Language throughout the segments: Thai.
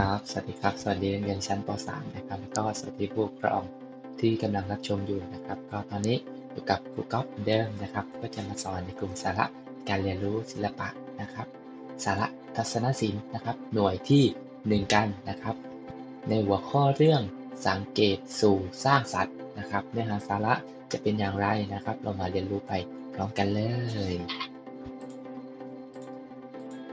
ครับ สวัสดีครับ สวัสดีนักเรียนชั้นป .3 นะครับแล้วก็สวัสดีผู้ปกครองที่กำลังรับชมอยู่นะครับ ก็ตอนนี้อยู่กับครูก๊อฟเดิมนะครับ ก็จะมาสอนในกลุ่มสาระการเรียนรู้ศิลปะนะครับ สาระทัศนศิลป์นะครับ หน่วยที่หนึ่งกันนะครับ ในหัวข้อเรื่องสังเกตสู่สร้างสรรค์นะครับ เนื้อหาสาระจะเป็นอย่างไรนะครับ เรามาเรียนรู้ไปพร้อมกันเลย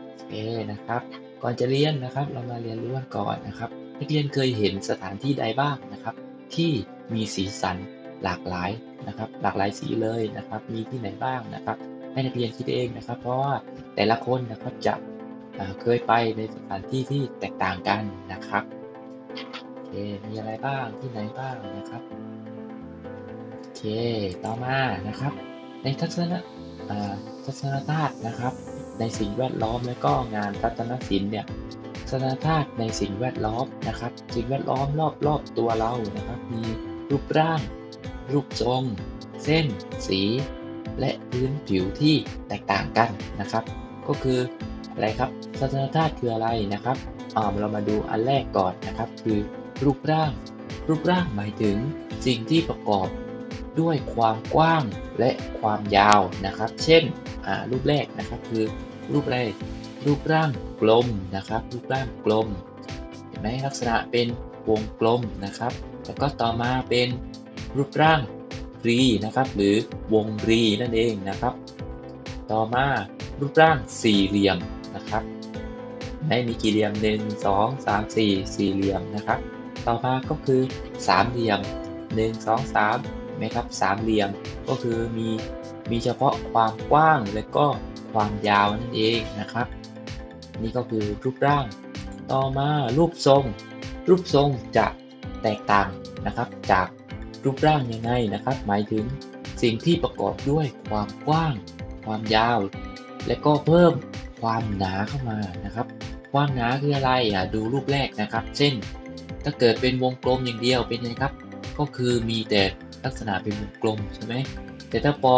โอเคนะครับ ก่อนจะเรียนนะครับ เรามาเรียนรู้กันก่อนนะครับนักเรียนเคยเห็นสถานที่ใดบ้างนะครับ ที่มีสีสันหลากหลายนะครับ หลากหลายสีเลยนะครับ มีที่ไหนบ้างนะครับ ให้นักเรียนคิดเองนะครับ เพราะว่าแต่ละคนนะครับจะเคยไปในสถานที่ที่แตกต่างกันนะครับโอเคมีอะไรบ้างที่ไหนบ้างนะครับโอเคต่อมานะครับ ในทัศนะอ่าทัศนธาตุนะครับ ในสิ่งแวดล้อม และก็งานทัศนศิลป์เนี่ยทัศนธาตุในสิ่งแวดล้อมนะครับ สิ่งแวดล้อมรอบรอบตัวเรานะครับ มีรูปร่าง รูปทรง เส้น สี และพื้นผิวที่แตกต่างกันนะครับ ก็คืออะไรครับทัศนธาตุคืออะไรนะครับอ่าเรามาดูอันแรกก่อนนะครับ คือรูปร่าง รูปร่างหมายถึงสิ่งที่ประกอบ ด้วยความกว้างและความยาวนะครับ เช่นอ่ารูปแรกนะครับคือรูปแรกรูปร่างกลมนะครับ รูปร่างกลมเห็นไหมลักษณะเป็นวงกลมนะครับ แล้วก็ต่อมาเป็นรูปร่างรีนะครับ หรือวงรีนั่นเองนะครับ ต่อมารูปร่างสี่เหลี่ยมนะครับไม่มีกี่เหลี่ยมหนึ่งสองสามสี่สี่เหลี่ยมนะครับ ต่อมาก็คือสามเหลี่ยมหนึ่งสองสาม ไหมครับสามเหลี่ยมก็คือมีมีเฉพาะความกว้างและก็ความยาวนั่นเองนะครับ นี่ก็คือรูปร่าง ต่อมารูปทรง รูปทรงจะแตกต่างนะครับ จากรูปร่างยังไงนะครับ หมายถึงสิ่งที่ประกอบด้วยความกว้าง ความยาว และก็เพิ่มความหนาเข้ามานะครับ ความหนาคืออะไรอะดูรูปแรกนะครับ เช่น ถ้าเกิดเป็นวงกลมอย่างเดียวเป็นไงครับ ก็คือมีแต่ลักษณะเป็นวงกลมใช่ไหมแต่ถ้าพอ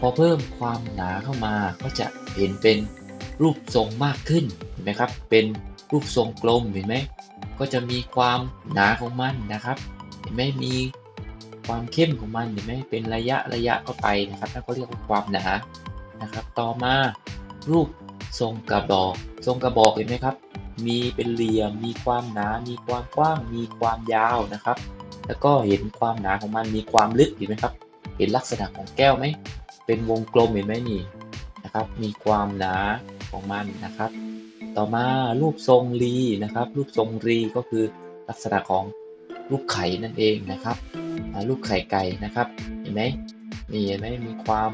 พอเพิ่มความหนาเข้ามาก็จะเห็นเป็นรูปทรงมากขึ้นเห็นไหมครับ เป็นรูปทรงกลมเห็นไหมก็จะมีความหนาของมันนะครับ เห็นไหมมีความเข้มของมันเห็นไหมเป็นระยะระยะเข้าไปนะครับนั่นก็เรียกว่าความหนานะครับ ต่อมารูปทรงกระบอก ทรงกระบอกเห็นไหมครับ มีเป็นเหลี่ยม มีความหนา มีความกว้าง มีความยาวนะครับ แล้วก็เห็นความหนาของมันมีความลึกเห็นไหมครับ เห็นลักษณะของแก้วไหม เป็นวงกลมเห็นไหมนี่นะครับ มีความหนาของมันนะครับ ต่อมารูปทรงรีนะครับ รูปทรงรีก็คือลักษณะของรูปไข่นั่นเองนะครับอ่ารูปไข่ไก่นะครับ เห็นไหมนี่เห็นไหมมีความ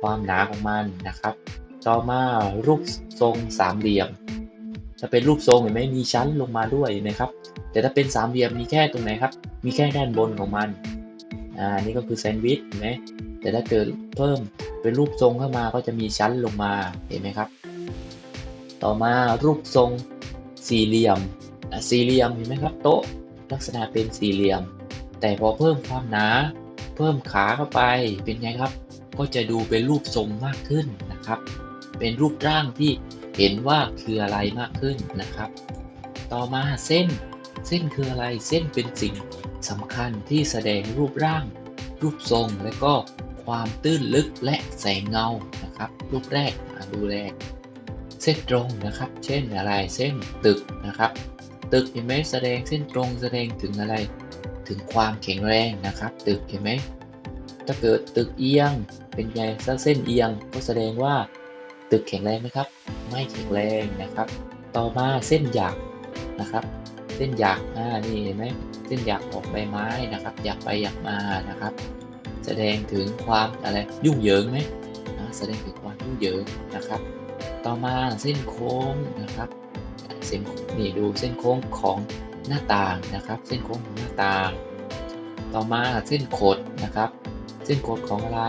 ความหนาของมันนะครับ ต่อมารูปทรงสามเหลี่ยมจะเป็นรูปทรงเห็นไหมมีชั้นลงมาด้วยนไหมครับ แต่ถ้าเป็นสามเหลี่ยมมีแค่ตรงไหนครับ มีแค่ด้านบนของมัน อ่า นี่ก็คือแซนด์วิชเห็นไหมแต่ถ้าเกิดเพิ่มเป็นรูปทรงเข้ามาก็จะมีชั้นลงมา เห็นไหมครับ ต่อมารูปทรงสี่เหลี่ยม สี่เหลี่ยมเห็นไหมครับ โต๊ะลักษณะเป็นสี่เหลี่ยม แต่พอเพิ่มความหนา เพิ่มขาเข้าไป เป็นไงครับ ก็จะดูเป็นรูปทรงมากขึ้นนะครับ เป็นรูปร่างที่เห็นว่าคืออะไรมากขึ้นนะครับ ต่อมาเส้น เส้นคืออะไร เส้นเป็นสิ่งสำคัญที่แสดงรูปร่าง รูปทรง และก็ความตื้นลึกและแสงเงา นะครับ รูปแรกดูแรก เส้นตรงนะครับ เช่นอะไร เส้นตึกนะครับ ตึกเห็นไหมแสดงเส้นตรงแสดงถึงอะไร ถึงความแข็งแรงนะครับ ตึกเห็นไหมถ้าเกิดตึกเอียง เป็นไงถ้าเส้นเอียงก็แสดงว่า ตึกแข็งแรงไหมครับ ไม่แข็งแรงนะครับ ต่อมาเส้นหยักนะครับ เส้นหยักอ่านี่เห็นไหมเส้นหยักของใบไม้นะครับหยักไปหยักมานะครับ แสดงถึงความอะไรยุ่งเหยิงไหมอ่าแสดงถึงความยุ่งเหยิงนะครับ ต่อมาเส้นโค้งนะครับเส้นนี่ดูเส้นโค้งของหน้าต่างนะครับ เส้นโค้งของหน้าต่าง ต่อมาเส้นขดนะครับ เส้นขดของอะไร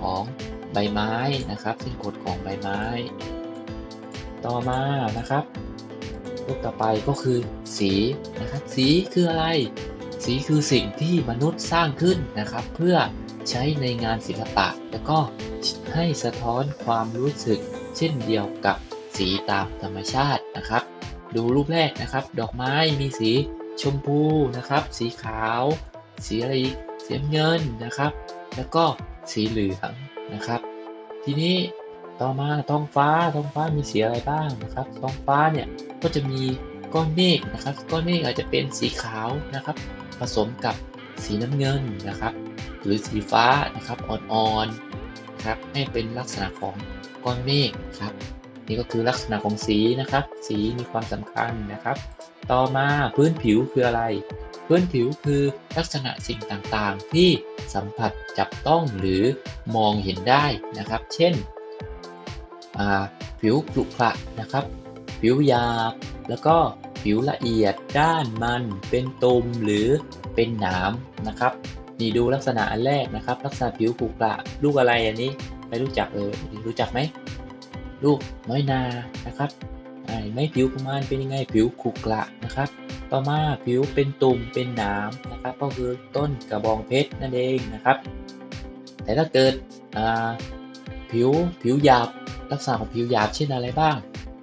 ของใบไม้นะครับ เส้นขดของใบไม้ ต่อมานะครับ รูปต่อไปก็คือสีนะครับ สีคืออะไร สีคือสิ่งที่มนุษย์สร้างขึ้นนะครับ เพื่อใช้ในงานศิลปะ แล้วก็ให้สะท้อนความรู้สึก เช่นเดียวกับสีตามธรรมชาตินะครับ ดูรูปแรกนะครับ ดอกไม้มีสีชมพูนะครับ สีขาว สีอะไรสีเงินนะครับ แล้วก็สีเหลืองนะครับ ทีนี้ ต่อมาท้องฟ้าท้องฟ้ามีสีอะไรบ้างนะครับ ท้องฟ้าเนี่ยก็จะมีก้อนเมฆนะครับ ก้อนเมฆอาจจะเป็นสีขาวนะครับ ผสมกับสีน้ำเงินนะครับ หรือสีฟ้านะครับอ่อนๆครับให้เป็นลักษณะของก้อนเมฆครับ นี่ก็คือลักษณะของสีนะครับ สีมีความสำคัญนะครับ ต่อมาพื้นผิวคืออะไร พื้นผิวคือลักษณะสิ่งต่างๆ ที่สัมผัสจับต้องหรือมองเห็นได้นะครับ เช่น ผิวขรุขระนะครับ ผิวหยาบ แล้วก็ผิวละเอียดด้านมันเป็นตุ่มหรือเป็นหนามนะครับนี่ดูลักษณะอันแรกนะครับ ลักษณะผิวขรุขระลูกอะไรอันนี้ไม่รู้จักเลยรู้จักไหมลูกน้อยนานะครับไหม่ผิวของมันเป็นยังไงผิวขรุขระนะครับ ต่อมาผิวเป็นตุ่มเป็นหนามนะครับ ก็คือต้นกระบองเพชรนั่นเองนะครับ แต่ถ้าเกิดผิวผิวหยาบ ลักษณะของผิวหยาบเช่นอะไรบ้าง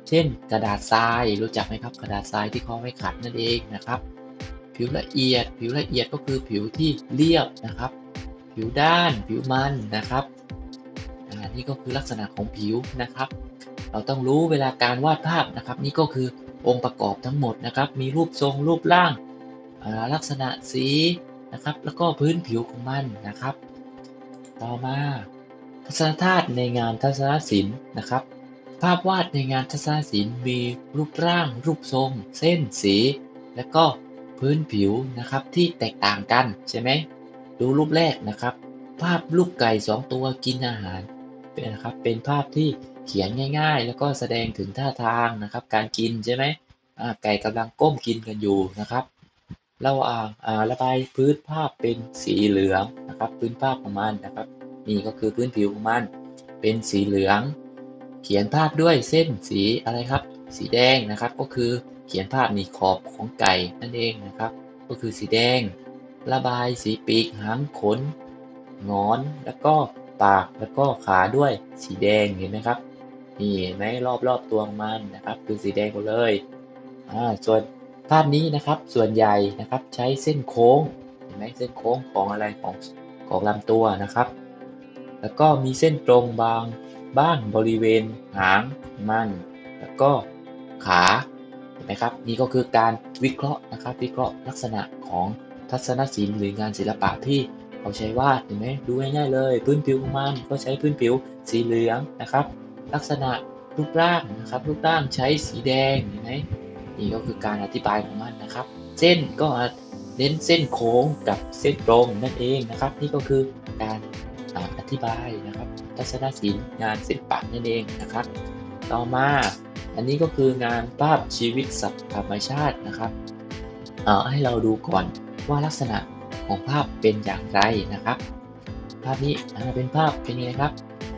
เช่น กระดาษทรายรู้จักไหมครับ กระดาษทรายที่เขาไว้ขัดนั่นเองนะครับ ผิวละเอียด ผิวละเอียดก็คือผิวที่เรียบนะครับ ผิวด้าน ผิวมันนะครับอ่านี่ก็คือลักษณะของผิวนะครับ เราต้องรู้เวลาการวาดภาพนะครับ นี่ก็คือองค์ประกอบทั้งหมดนะครับ มีรูปทรงรูปร่างลักษณะสีนะครับ แล้วก็พื้นผิวของมันนะครับ ต่อมา ทัศนธาตุในงานทัศนศิลป์นะครับ ภาพวาดในงานทัศนศิลป์มีรูปร่าง รูปทรง เส้นสี และก็พื้นผิวนะครับที่แตกต่างกันใช่ไหมดูรูปแรกนะครับ ภาพลูกไก่สองตัวกินอาหารเป็นนะครับเป็นภาพที่เขียนง่าย ๆ แล้วก็แสดงถึงท่าทางนะครับ การกินใช่ไหมไก่กำลังก้มกินกันอยู่นะครับเราอ่างอ่าระบายพื้นภาพเป็นสีเหลืองนะครับ พื้นภาพของมันนะครับ นี่ก็คือพื้นผิวของมัน เป็นสีเหลือง เขียนภาพด้วยเส้นสีอะไรครับ สีแดงนะครับ ก็คือเขียนภาพนี่ขอบของไก่นั่นเองนะครับ ก็คือสีแดง ระบายสีปีกหางขนงอนแล้วก็ปากแล้วก็ขาด้วยสีแดงเห็นไหมครับนี่เห็นไหมรอบๆตัวมันนะครับ คือสีแดงหมดเลยอ่าส่วนภาพนี้นะครับส่วนใหญ่นะครับใช้เส้นโค้งเห็นไหมเส้นโค้งของอะไรของของลำตัวนะครับ แล้วก็มีเส้นตรงบางบ้างบริเวณหางมัน แล้วก็ขาเห็นไหมครับนี่ก็คือการวิเคราะห์นะครับวิเคราะห์ลักษณะของทัศนศิลป์หรืองานศิลปะที่เขาใช้วาดเห็นไหมดูง่ายๆเลย พื้นผิวของมันก็ใช้พื้นผิวสีเหลืองนะครับ ลักษณะรูปร่างนะครับรูปร่างใช้สีแดงเห็นไหมนี่ก็คือการอธิบายของมันนะครับ เส้นก็เน้นเส้นโค้งกับเส้นตรงนั่นเองนะครับ นี่ก็คือการ ธิบายนะครับ ทัศนศิลป์งานศิลปะนั่นเองนะครับ ต่อมาอันนี้ก็คืองานภาพชีวิตสัตว์ธรรมชาตินะครับเอ่อให้เราดูก่อนว่าลักษณะของภาพเป็นอย่างไรนะครับ ภาพนี้เป็นภาพเป็นไงครับ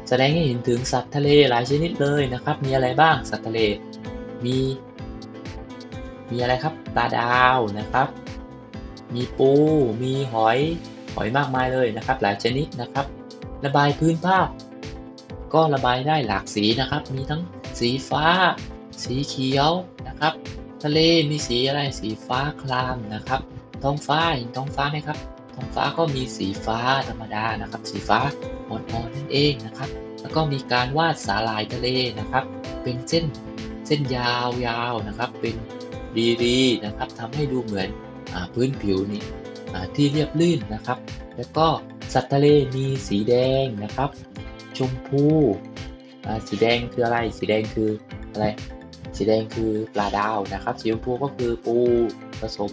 แสดงให้เห็นถึงสัตว์ทะเลหลายชนิดเลยนะครับ มีอะไรบ้างสัตว์ทะเลมี มีอะไรครับปลาดาวนะครับ มีปู มีหอยหอยมากมายเลยนะครับ หลายชนิดนะครับ ระบายพื้นภาพ ก็ระบายได้หลากสีนะครับ มีทั้งสีฟ้า สีเขียวนะครับ ทะเลมีสีอะไรสีฟ้าครามนะครับ ท้องฟ้าเห็นท้องฟ้าไหมครับท้องฟ้าก็มีสีฟ้าธรรมดานะครับ สีฟ้าอ่อนๆนั่นเองนะครับ แล้วก็มีการวาดสาหร่ายทะเลนะครับ เป็นเส้นเส้นยาวๆนะครับ เป็นดีๆนะครับทำให้ดูเหมือนอพื้นผิวนี่ที่เรียบลื่นนะครับ แล้วก็ สัตว์ทะเลมีสีแดงนะครับ ชมพู่สีแดงคืออะไร สีแดงคืออะไร สีแดงคือปลาดาวนะครับ สีชมพูก็คือปูผสม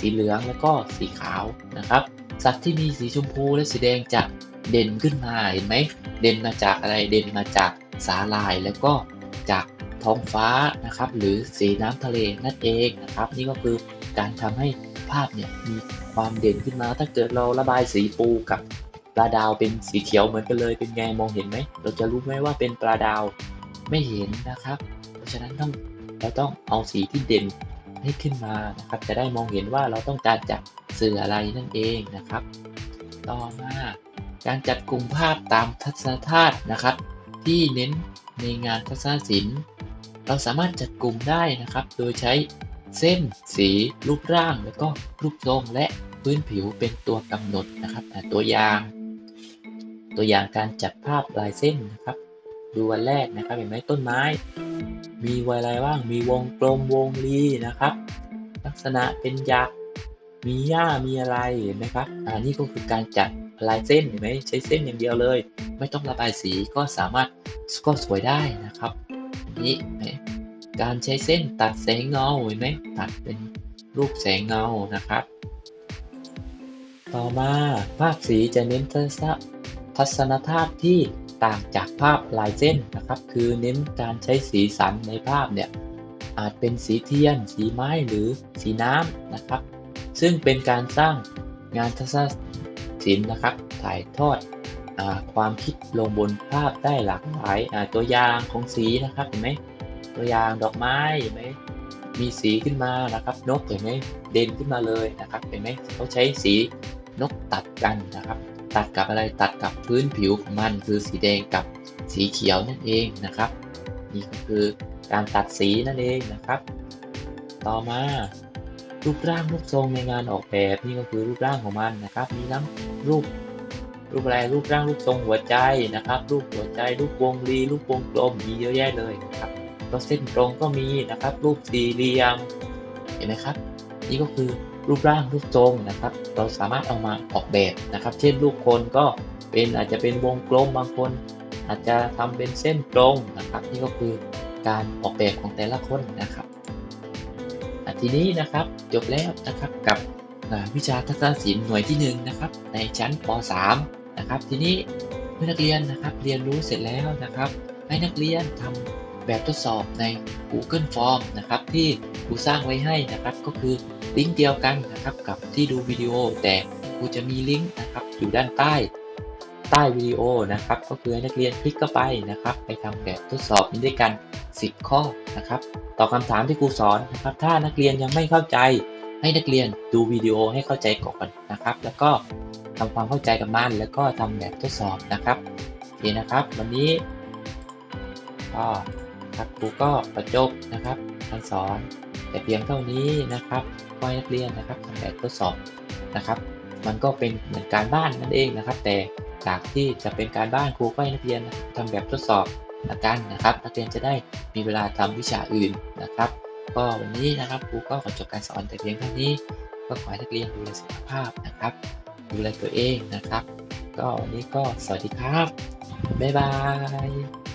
สีเหลืองแล้วก็สีขาวนะครับ สัตว์ที่มีสีชมพูและสีแดงจะเด่นขึ้นมาเห็นไหม เด่นมาจากอะไร เด่นมาจากสาหร่ายแล้วก็จากท้องฟ้านะครับ หรือสีน้ำทะเลนั่นเองนะครับ นี่ก็คือการทำให้ ภาพเนี่ยมีความเด่นขึ้นมา ถ้าเกิดเราระบายสีปูกับปลาดาวเป็นสีเขียวเหมือนกันเลย เป็นไงมองเห็นไหม เราจะรู้ไหมว่าเป็นปลาดาวไม่เห็นนะครับ เพราะฉะนั้นต้องเราต้องเอาสีที่เด่นให้ขึ้นมานะครับ จะได้มองเห็นว่าเราต้องการจะสื่ออะไรนั่นเองนะครับ ต่อมาการจัดกลุ่มภาพตามทัศนธาตุนะครับ ที่เน้นในงานทัศนศิลป์ เราสามารถจัดกลุ่มได้นะครับ โดยใช้ เส้น สี รูปร่าง แล้วก็รูปทรงและพื้นผิวเป็นตัวกำหนดนะครับตัวอย่าง ตัวอย่างการจัดภาพลายเส้นนะครับ ดูวันแรกนะครับเห็นไหมต้นไม้ มีอะไรบ้างมีวงกลมวงรีนะครับ ลักษณะเป็นยักษ์มีหญ้ามีอะไรเห็นไหมครับอันนี้ก็คือการจัดลายเส้นเห็นไหมใช้เส้นอย่างเดียวเลย ไม่ต้องระบายสีก็สามารถก็สวยได้นะครับอันนี้เห็นไหม การใช้เส้นตัดแสงเงาเห็นไหมตัดเป็นรูปแสงเงานะครับ ต่อมาภาพสีจะเน้นทัศนทัศนภาพที่ต่างจากภาพลายเส้นนะครับ คือเน้นการใช้สีสันในภาพเนี่ยอาจเป็นสีเทียน สีไม้หรือสีน้ำนะครับ ซึ่งเป็นการสร้างงานทัศนศิลป์นะครับ ถ่ายทอดอความคิดลงบนภาพได้หลากหลายตัวอย่างของสีนะครับเห็นไหม ตัวอย่างดอกไม้เห็นไหมมีสีขึ้นมานะครับนกเห็นไหมเด่นขึ้นมาเลยนะครับเห็นไหมเขาใช้สีนกตัดกันนะครับ ตัดกับอะไรตัดกับพื้นผิวของมัน คือสีแดงกับสีเขียวนั่นเองนะครับ นี่ก็คือการตัดสีนั่นเองนะครับ ต่อมารูปร่างรูปทรงในงานออกแบบนี่ก็คือรูปร่างของมันนะครับ มีทั้งรูปรูปอะไรรูปร่างรูปทรงหัวใจนะครับ รูปหัวใจรูปวงรีรูปวงกลมมีเยอะแยะเลยนะครับ ก็เส้นตรงก็มีนะครับ รูปสี่เหลี่ยมเห็นไหมครับ นี่ก็คือรูปร่างรูปทรงนะครับ เราสามารถเอามาออกแบบนะครับ เช่นรูปคนก็เป็นอาจจะเป็นวงกลมบางคน อาจจะทำเป็นเส้นตรงนะครับ นี่ก็คือการออกแบบของแต่ละคนนะครับทีนี้นะครับจบแล้วนะครับกับวิชาทัศนศิลป์หน่วยที่หนึ่งนะครับในชั้นป .3 นะครับทีนี้เมื่อนักเรียนนะครับเรียนรู้เสร็จแล้วนะครับ ให้นักเรียนทำ แบบทดสอบใน Google Form นะครับที่ครูสร้างไว้ให้นะครับ ก็คือลิงก์เดียวกันนะครับกับที่ดูวิดีโอ แต่ครูจะมีลิงก์นะครับอยู่ด้านใต้ใต้วิดีโอนะครับก็คือให้นักเรียนคลิกเข้าไปนะครับ ไปทำแบบทดสอบนี้ด้วยกัน 10 ข้อนะครับตอบคำถามที่ครูสอนนะครับ ถ้านักเรียนยังไม่เข้าใจให้นักเรียนดูวิดีโอให้เข้าใจก่อนนะครับ แล้วก็ทำความเข้าใจกับมันแล้วก็ทำแบบทดสอบนะครับโอเคนะครับ วันนี้ก็ ครับครูก็ประจบนะครับการสอนแต่เพียงเท่านี้นะครับก็ให้นักเรียนนะครับทำแบบทดสอบนะครับ มันก็เป็นเหมือนการบ้านนั่นเองนะครับ แต่จากที่จะเป็นการบ้านครูก็ให้นักเรียนทำแบบทดสอบละกันนะครับ นักเรียนจะได้มีเวลาทำวิชาอื่นนะครับ ก็วันนี้นะครับครูก็ขอจบการสอนแต่เพียงเท่านี้ ก็ขอให้นักเรียนดูแลสุขภาพนะครับ ดูแลตัวเองนะครับ ก็วันนี้ก็สวัสดีครับบ๊ายบาย